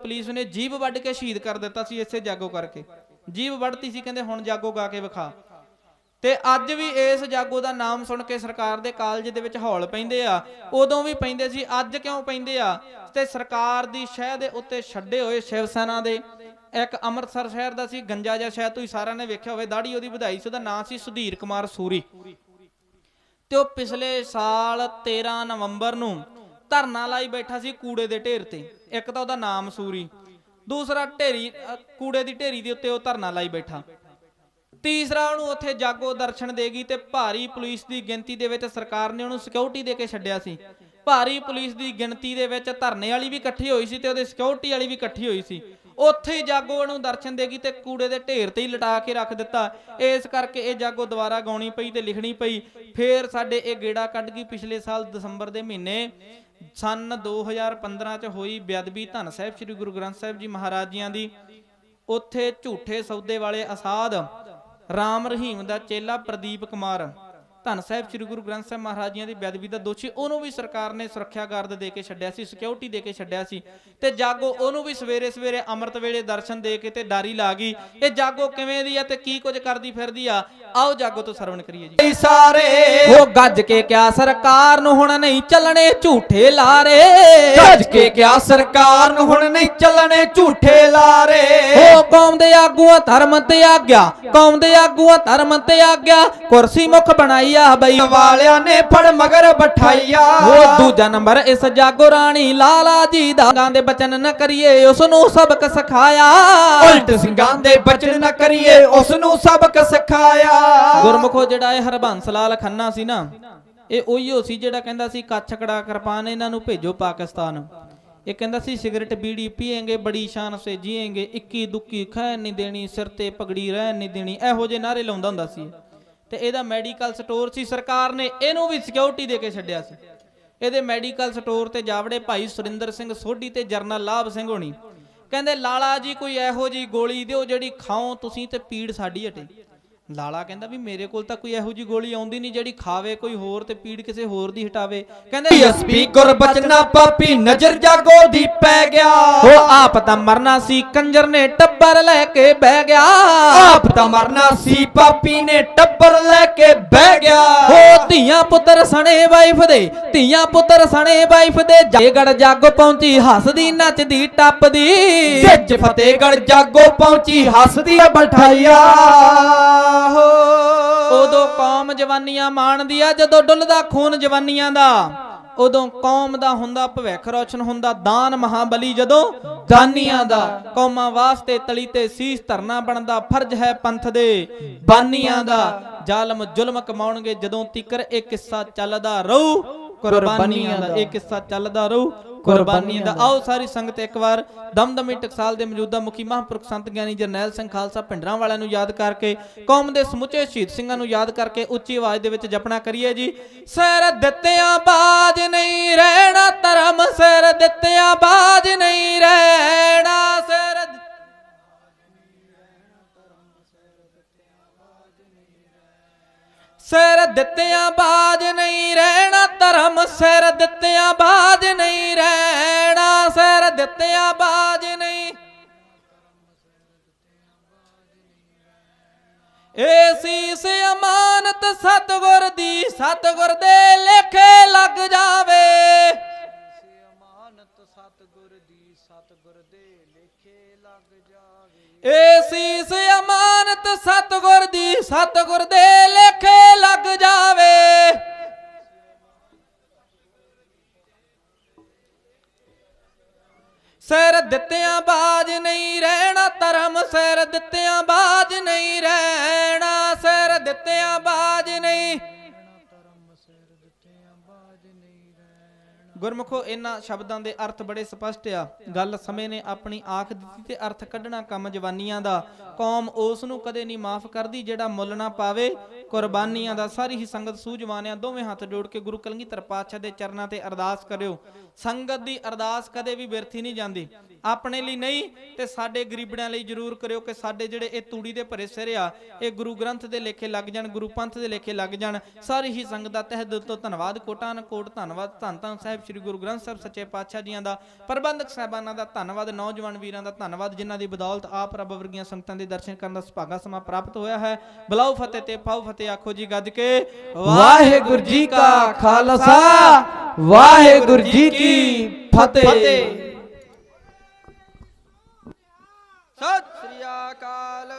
Police ਨੇ ਜੀਭ ਵੱਢ ਕੇ ਸ਼ਹੀਦ ਕਰ ਦਿੱਤਾ ਸੀ ਇਸੇ ਜਾਗੋ ਕਰਕੇ। ਜੀਭ ਵੱਢਤੀ ਸੀ, ਕਹਿੰਦੇ ਹੁਣ ਜਾਗੋ ਗਾ ਕੇ ਵਿਖਾ। ਤੇ ਅੱਜ ਵੀ ਇਸ ਜਾਗੋ ਦਾ ਨਾਮ ਸੁਣ ਕੇ ਸਰਕਾਰ ਦੇ ਕਾਲਜ ਦੇ ਵਿੱਚ ਹੌਲ ਪੈਂਦੇ ਆ, ਉਦੋਂ ਵੀ ਪੈਂਦੇ ਸੀ, ਅੱਜ ਕਿਉਂ ਪੈਂਦੇ ਆ? ਤੇ ਸਰਕਾਰ ਦੀ ਸ਼ਹਿ ਦੇ ਉੱਤੇ ਛੱਡੇ ਹੋਏ ਸ਼ਿਵ ਸੈਨਾ ਦੇ, ਇੱਕ ਅੰਮ੍ਰਿਤਸਰ ਸ਼ਹਿਰ ਦਾ ਸੀ, ਗੰਜਾ ਜਿਹਾ ਸ਼ਹਿਰ, ਤੁਸੀਂ ਸਾਰਿਆਂ ਨੇ ਵੇਖਿਆ ਹੋਵੇ ਦਾੜੀ ਉਹਦੀ ਵਧਾਈ ਸੀ, ਉਹਦਾ ਨਾਂ ਸੀ ਸੁਧੀਰ ਕੁਮਾਰ ਸੂਰੀ। ਤੇ ਉਹ ਪਿਛਲੇ ਸਾਲ 13 ਨਵੰਬਰ ਨੂੰ ਧਰਨਾ ਲਾਈ ਬੈਠਾ ਸੀ ਕੂੜੇ ਦੇ ਢੇਰ ਤੇ। ਇੱਕ ਤਾਂ ਉਹਦਾ ਨਾਮ ਸੂਰੀ, ਦੂਸਰਾ ਢੇਰੀ ਕੂੜੇ ਦੀ ਢੇਰੀ ਦੇ ਉੱਤੇ ਉਹ ਧਰਨਾ ਲਾਈ ਬੈਠਾ। ਤੀਸਰਾ ਉਹਨੂੰ ਉੱਥੇ ਜਾਗੋ ਦਰਸ਼ਨ ਦੇਗੀ ਤੇ ਭਾਰੀ ਪੁਲਿਸ ਦੀ ਗਿਣਤੀ ਦੇ ਵਿੱਚ ਸਰਕਾਰ ਨੇ ਉਹਨੂੰ ਸਿਕਿਉਰਿਟੀ ਦੇ ਕੇ ਛੱਡਿਆ ਸੀ। ਭਾਰੀ ਪੁਲਿਸ ਦੀ ਗਿਣਤੀ ਦੇ ਵਿੱਚ ਧਰਨੇ ਵਾਲੀ ਵੀ ਇਕੱਠੀ ਹੋਈ ਸੀ ਤੇ ਉਹਦੇ ਸਿਕਿਉਰਿਟੀ ਵਾਲੀ ਵੀ ਇਕੱਠੀ ਹੋਈ ਸੀ। ਉੱਥੇ ਹੀ ਜਾਗੋ ਉਹਨੂੰ ਦਰਸ਼ਨ ਦੇਗੀ ਤੇ ਕੂੜੇ ਦੇ ਢੇਰ ਤੇ ਹੀ ਲਟਾ ਕੇ ਰੱਖ ਦਿੱਤਾ। ਇਸ ਕਰਕੇ ਇਹ ਜਾਗੋ ਦੁਬਾਰਾ ਗਾਉਣੀ ਪਈ ਤੇ ਲਿਖਣੀ ਪਈ। ਫੇਰ ਸਾਡੇ ਇਹ ਗੇੜਾ ਕੱਢ ਗਈ ਪਿਛਲੇ ਸਾਲ ਦਸੰਬਰ ਦੇ ਮਹੀਨੇ। ਸਨ 2015 ਚ ਹੋਈ ਬੇਅਦਬੀ ਧੰਨ ਸਾਹਿਬ ਸ੍ਰੀ ਗੁਰੂ ਗ੍ਰੰਥ ਸਾਹਿਬ ਜੀ ਮਹਾਰਾਜ ਜੀਆਂ ਦੀ। ਉੱਥੇ ਝੂਠੇ ਸੌਦੇ ਵਾਲੇ ਅਸਾਦ ਰਾਮ ਰਹੀਮ ਦਾ ਚੇਲਾ ਪ੍ਰਦੀਪ ਕੁਮਾਰ ਧੰਨ ਸਾਹਿਬ ਸ੍ਰੀ ਗੁਰੂ ਗ੍ਰੰਥ ਸਾਹਿਬ ਮਹਾਰਾਜ ਜੀਆਂ ਦੀ ਬੇਅਦਬੀ ਦਾ ਦੋਸ਼ੀ ਉਹਨੂੰ ਵੀ ਸਰਕਾਰ ਨੇ ਸੁਰੱਖਿਆ ਗਾਰਡ ਦੇ ਕੇ ਛੱਡਿਆ ਸੀ ਸਿਕਿਉਰਿਟੀ ਦੇ ਕੇ ਛੱਡਿਆ ਸੀ ਤੇ ਜਾਗੋ ਉਹਨੂੰ ਵੀ ਸਵੇਰੇ ਸਵੇਰੇ ਅੰਮ੍ਰਿਤ ਵੇਲੇ ਦਰਸ਼ਨ ਦੇ ਕੇ ਤੇ ਡਾਰੀ ਲਾ ਗਈ। ਇਹ ਜਾਗੋ ਕਿਵੇਂ ਦੀ ਆ ਤੇ ਕੀ ਕੁਝ ਕਰਦੀ ਫਿਰਦੀ ਆ? ਆਓ ਜਾਗੋ ਤੋਂ ਸਰਵਣ ਕਰੀਏ ਜੀ। ਸਾਰੇ ਉਹ ਗੱਜ ਕੇ ਕਿਆ ਸਰਕਾਰ ਨੂੰ ਹੁਣ ਨਹੀਂ ਚੱਲਣੇ ਝੂਠੇ ਲਾਰੇ। ਗੱਜ ਕੇ ਕਿਹਾ ਸਰਕਾਰ ਨੂੰ ਹੁਣ ਨਹੀਂ ਚੱਲਣੇ ਝੂਠੇ ਲਾਰੇ। ਕੌਮ ਦੇ ਆਗੂਆਂ ਧਰਮ ਤੇ ਆਗਿਆ ਕੌਮ ਦੇ ਆਗੂਆਂ ਧਰਮ ਤੇ ਆਗਿਆ ਕੁਰਸੀ ਮੁਖ ਬਣਾਈ ਆ ਬਈ। ਵਾਲਿਆਂ ਨੇ ਫੜ ਮਗਰ ਬਿਠਾਈਆ ਉਹ ਦੂਜਾ ਨੰਬਰ ਇਸ ਜਾਗੋ ਰਾਣੀ ਲਾਲਾ ਜੀ ਦਾ। ਗਾਂ ਦੇ ਬਚਨ ਨਾ ਕਰੀਏ ਉਸ ਨੂੰ ਸਬਕ ਸਿਖਾਇਆ। ਉਲਟ ਸਿੰਘਾਂ ਦੇ ਬਚਨ ਨਾ ਕਰੀਏ ਉਸ ਨੂੰ ਸਬਕ ਸਿਖਾਇਆ। ਗੁਰਮੁਖੋ ਜਿਹੜਾ ਇਹ ਹਰਬੰਸ ਲਾਲ ਖੰਨਾ ਸੀ ਨਾ ਇਹ ਉਹੀਓ ਸੀ ਜਿਹੜਾ ਕਹਿੰਦਾ ਸੀ ਕੱਛਕੜਾ ਕਿਰਪਾਨ ਇਹਨਾਂ ਨੂੰ ਭੇਜੋ ਪਾਕਿਸਤਾਨ। ਇਹ ਕਹਿੰਦਾ ਸੀ, ਸਿਗਰਟ ਬੀੜੀ ਪੀਏਂਗੇ, ਬੜੀ ਸ਼ਾਨ ਸੇ ਜੀਏਂਗੇ, ਇੱਕੀ ਦੁੱਕੀ ਖੈਰ ਨਹੀਂ ਦੇਣੀ, ਸਿਰ ਤੇ ਪਗੜੀ ਰਹਿਣ ਨਹੀਂ ਦੇਣੀ। ਇਹੋ ਜਿਹੇ ਨਾਰੇ ਲਾਉਂਦਾ ਹੁੰਦਾ ਸੀ। ਇਹ। ਤੇ ਇਹਦਾ ਮੈਡੀਕਲ ਸਟੋਰ ਸੀ, ਸਰਕਾਰ ਨੇ ਇਹਨੂੰ ਵੀ ਸਿਕਿਉਰਿਟੀ ਦੇ ਕੇ ਛੱਡਿਆ ਸੀ। ਇਹਦੇ ਮੈਡੀਕਲ ਸਟੋਰ ਤੇ ਜਾਵੜੇ ਭਾਈ ਸੁਰਿੰਦਰ ਸਿੰਘ ਸੋਢੀ ਤੇ ਜਰਨਲ ਲਾਭ ਸਿੰਘ ਹੋਣੀ। ਕਹਿੰਦੇ, ਲਾਲਾ ਜੀ, ਕੋਈ ਇਹੋ ਜੀ ਗੋਲੀ ਦਿਓ ਜਿਹੜੀ ਖਾਓ, ਤੁਸੀਂ ਤੇ ਪੀੜ ਸਾਡੀ ਹਟੇ। ਲਾਲਾ ਕਹਿੰਦਾ ਵੀ ਮੇਰੇ ਕੋਲ ਤਾਂ ਕੋਈ ਇਹੋ ਜੀ ਗੋਲੀ ਆਉਂਦੀ ਨਹੀਂ ਜਿਹੜੀ ਖਾਵੇ ਕੋਈ ਹੋਰ ਤੇ ਪੀੜ ਕਿਸੇ ਹੋਰ ਦੀ ਹਟਾਵੇ। ਕਹਿੰਦੇ ਐਸਪੀ ਗੁਰਬਚਨਾ ਪਾਪੀ ਨਜ਼ਰ ਜਾਗੋ ਦੀ ਪੈ ਗਿਆ। ਉਹ ਆਪ ਤਾਂ ਮਰਨਾ ਸੀ ਕੰਜਰ ਨੇ ਟੱਬਰ ਲੈ ਕੇ ਬਹਿ ਗਿਆ। ਆਪ ਤਾਂ ਮਰਨਾ ਸੀ ਪਾਪੀ ਨੇ ਟੱਬਰ ਲੈ ਕੇ ਬਹਿ ਗਿਆ। ਉਹ ਧੀਆਂ ਪੁੱਤਰ ਸਣੇ ਵਾਈਫ ਦੇ ਧੀਆਂ ਪੁੱਤਰ ਸਣੇ ਵਾਈਫ ਦੇ। ਜੇਗੜ ਜੱਗ ਪਹੁੰਚੀ ਹੱਸਦੀ ਨੱਚਦੀ ਟੱਪਦੀ। ਵਿੱਚ ਫਤਿਹਗੜ ਜਾਗੋ ਪਹੁੰਚੀ ਹੱਸਦੀ ਬਠਾਈਆ। ਉਦੋਂ ਕੌਮ ਜਵਾਨੀਆਂ ਮਾਣਦੀ ਆ ਜਦੋਂ ਡੁੱਲਦਾ ਖੂਨ ਜਵਾਨੀਆਂ ਦਾ। ਉਦੋਂ ਕੌਮ ਦਾ ਹੁੰਦਾ ਭਵਿੱਖ ਰੋਸ਼ਨ ਹੁੰਦਾ, ਦਾਨ ਮਹਾਬਲੀ ਜਦੋਂ ਦਾਨੀਆਂ ਦਾ, ਕੌਮਾਂ ਵਾਸਤੇ ਤਲੀ ਤੇ ਸੀਸ ਧਰਨਾ ਬਣਦਾ, ਫਰਜ਼ ਹੈ ਪੰਥ ਦੇ ਬਾਨੀਆਂ ਦਾ। ਜ਼ਾਲਮ ਜ਼ੁਲਮ ਕਮਾਉਣਗੇ ਜਦੋਂ ਤੀਕਰ ਇਹ ਕਿੱਸਾ ਚੱਲਦਾ ਰਹੂ, ਕੁਰਬਾਨੀਆਂ ਦਾ ਇਹ ਕਿੱਸਾ ਚੱਲਦਾ ਰਹੂ ਕੁਰਬਾਨੀਆਂ ਦਾ। ਆਓ ਸਾਰੀ ਸੰਗਤ ਇੱਕ ਵਾਰ ਦਮਦਮੀ ਟਕਸਾਲ ਦੇ ਮੌਜੂਦਾ ਮੁਖੀ ਮਹਾਂਪੁਰਖ ਸੰਤ ਗਿਆਨੀ ਜਰਨੈਲ ਸਿੰਘ ਖਾਲਸਾ ਭਿੰਡਰਾਂ ਵਾਲਿਆਂ ਨੂੰ ਯਾਦ ਕਰਕੇ ਕੌਮ ਦੇ ਸਮੁੱਚੇ ਸ਼ਹੀਦ ਸਿੰਘਾਂ ਨੂੰ ਯਾਦ ਕਰਕੇ ਉੱਚੀ ਆਵਾਜ਼ ਦੇ ਵਿੱਚ ਜਪਣਾ ਕਰੀਏ ਜੀ। ਸਿਰ ਦਿੱਤਿਆਂ ਬਾਜ ਨਹੀਂ ਰਹਿਣਾ ਧਰਮ ਸਿਰ ਦਿੱਤਿਆਂ ਬਾਜ ਨਹੀਂ ਰਹਿਣਾ ਸਿਰ ਸਿਰ ਦਿੱਤਿਆਂ ਬਾਜ ਨਹੀਂ ਰਹਿਣਾ ਧਰਮ ਸਿਰ ਦਿੱਤਿਆਂ ਬਾਜ ਨਹੀਂ ਰਹਿਣਾ, ਸਿਰ ਦਿੱਤਿਆਂ ਬਾਜ ਨਹੀਂ। ਏ ਸੀਸ ਅਮਾਨਤ ਸਤਗੁਰ ਦੀ, ਸਤਗੁਰ ਦੇ ਲੇਖੇ ਲੱਗ ਜਾਵੇ। ਏ ਸੀਸ ਅਮਾਨਤ ਸਤਗੁਰ ਦੀ, ਸਤਗੁਰ ਸਿਰ ਦਿੱਤਿਆਂ ਬਾਜ ਨਹੀਂ ਰਹਿਣਾ ਧਰਮ ਸਿਰ ਦਿੱਤਿਆਂ ਬਾਜ ਨਹੀਂ ਰਹਿਣਾ ਸਿਰ ਦਿੱਤਿਆਂ ਬਾਜ ਗੁਰਮੁਖੋ, ਇਹਨਾਂ ਸ਼ਬਦਾਂ ਦੇ ਅਰਥ ਬੜੇ ਸਪਸ਼ਟ ਆ। ਗੱਲ ਸਮੇਂ ਨੇ ਆਪਣੀ ਆਖ ਦਿੱਤੀ ਤੇ ਅਰਥ ਕੱਢਣਾ ਕੰਮ ਜਵਾਨੀਆਂ ਦਾ। ਕੌਮ ਉਸ ਨੂੰ ਕਦੇ ਨਹੀਂ ਮਾਫ ਕਰਦੀ ਜਿਹੜਾ ਮੁੱਲ ਨਾ ਪਾਵੇ। ਕੁਰਬਾਨੀਆਂ ਦਾ ਸਾਰੀ ਹੀ ਸੰਗਤ ਸੂਝਵਾਨਿਆਂ ਦੋਵੇਂ ਹੱਥ ਜੋੜ ਕੇ ਗੁਰੂ ਕਲਗੀਧਰ ਪਾਤਸ਼ਾਹ ਦੇ ਚਰਨਾਂ ਤੇ ਅਰਦਾਸ ਕਰਿਓ। ਸੰਗਤ ਦੀ ਅਰਦਾਸ ਕਦੇ ਵੀ ਬਿਰਥੀ ਨਹੀਂ ਜਾਂਦੀ। ਆਪਣੇ ਲਈ ਨਹੀਂ ਤੇ ਸਾਡੇ ਗਰੀਬੜਿਆਂ ਲਈ ਜ਼ਰੂਰ ਕਰਿਓ ਕਿ ਸਾਡੇ ਜਿਹੜੇ ਇਹ ਤੂੜੀ ਦੇ ਭਰੇ ਸਿਰ ਆ, ਇਹ ਗੁਰੂ ਗ੍ਰੰਥ ਦੇ ਲੇਖੇ ਲੱਗ ਜਾਣ, ਗੁਰੂ ਪੰਥ ਦੇ ਲੇਖੇ ਲੱਗ ਜਾਣ। ਸਾਰੀ ਹੀ ਸੰਗਤ ਦਾ ਤਹਿ ਦਿਲ ਤੋਂ ਧੰਨਵਾਦ। ਕੋਟਾਨ ਕੋਟ ਧੰਨਵਾਦ। ਧੰਨ ਧੰਨ ਸਾਹਿਬ ਸ੍ਰੀ ਗੁਰੂ ਗ੍ਰੰਥ ਸਾਹਿਬ ਸੱਚੇ ਪਾਤਸ਼ਾਹ ਜੀਆਂ ਦਾ। ਪ੍ਰਬੰਧਕ ਸਾਹਿਬਾਨਾਂ ਦਾ ਧੰਨਵਾਦ, ਨੌਜਵਾਨ ਵੀਰਾਂ ਦਾ ਧੰਨਵਾਦ, ਜਿਨ੍ਹਾਂ ਦੀ ਬਦੌਲਤ ਆਪ ਰੱਬ ਵਰਗੀਆਂ ਸੰਗਤਾਂ ਦੇ ਦਰਸ਼ਨ ਕਰਨ ਦਾ ਸੁਭਾਗਾ ਸਮਾਂ ਪ੍ਰਾਪਤ ਹੋਇਆ ਹੈ। ਬਲਾਉ ਫਤਿਹ ਤੇ ਪਾਉ ਫਤਿਹ ਆਖੋ ਜੀ ਗੱਜ ਕੇ, ਵਾਹਿਗੁਰੂ ਜੀ ਕਾ ਖਾਲਸਾ, ਵਾਹਿਗੁਰੂ ਜੀ ਕੀ ਫਤਿਹ। ਸ੍ਰੀ ਅਕਾਲ।